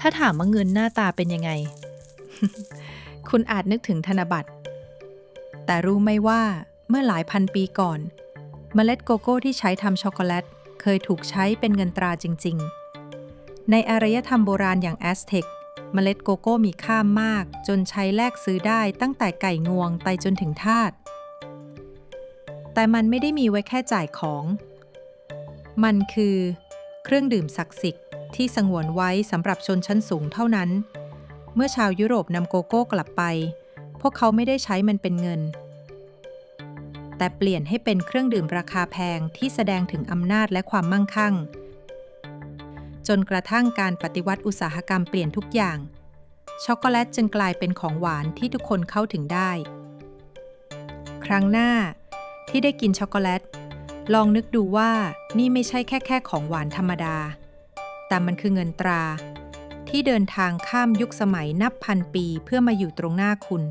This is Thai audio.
ถ้าถามว่าเงินหน้าตาเป็นยังไง คุณอาจนึกถึงธนบัตร แต่รู้ไหมว่าเมื่อหลายพันปีก่อน เมล็ดโกโก้ที่ใช้ทำช็อกโกแลต เคยถูกใช้เป็นเงินตราจริง ๆ ในอารยธรรมโบราณอย่างแอสเท็กเมล็ดโกโก้มีค่ามาก จนใช้แลกซื้อได้ตั้งแต่ไก่งวงไปจนถึงทาสแต่มันไม่ได้มีไว้แค่จ่ายของ มันคือ เครื่องดื่มศักดิ์สิทธิ์ที่สงวนไว้สำหรับชนชั้นสูงเท่านั้น เมื่อชาวยุโรปนำโกโก้กลับไป พวกเขาไม่ได้ใช้มันเป็นเงิน แต่เปลี่ยนให้เป็นเครื่องดื่มราคาแพงที่แสดงถึงอำนาจและความมั่งคั่ง จนกระทั่งการปฏิวัติอุตสาหกรรมเปลี่ยนทุกอย่าง ช็อกโกแลตจึงกลายเป็นของหวานที่ทุกคนเข้าถึงได้ ครั้งหน้าที่ได้กินช็อกโกแลต ลองนึกดูว่านี่ไม่ใช่แค่แค่ของหวานธรรมดา แต่มันคือเงินตรา ที่เดินทางข้ามยุคสมัยนับพันปีเพื่อมาอยู่ตรงหน้าคุณ